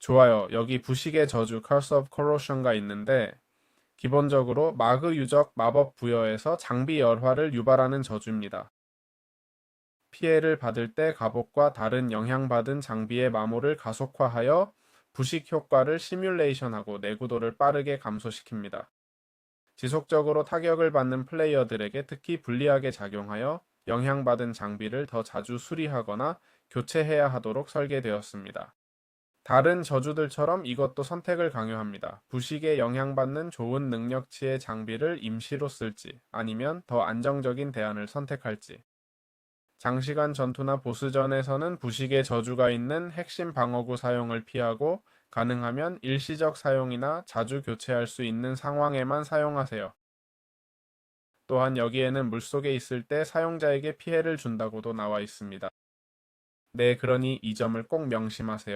좋아요. 여기 부식의 저주 Curse of Corrosion가 있는데 기본적으로 마그 유적 마법 부여에서 장비 열화를 유발하는 저주입니다. 피해를 받을 때 갑옷과 다른 영향받은 장비의 마모를 가속화하여 부식 효과를 시뮬레이션하고 내구도를 빠르게 감소시킵니다. 지속적으로 타격을 받는 플레이어들에게 특히 불리하게 작용하여 영향받은 장비를 더 자주 수리하거나 교체해야 하도록 설계되었습니다. 다른 저주들처럼 이것도 선택을 강요합니다. 부식에 영향받는 좋은 능력치의 장비를 임시로 쓸지 아니면 더 안정적인 대안을 선택할지. 장시간 전투나 보스전에서는 부식의 저주가 있는 핵심 방어구 사용을 피하고 가능하면 일시적 사용이나 자주 교체할 수 있는 상황에만 사용하세요. 또한 여기에는 물속에 있을 때 사용자에게 피해를 준다고도 나와 있습니다. 네, 그러니 이 점을 꼭 명심하세요.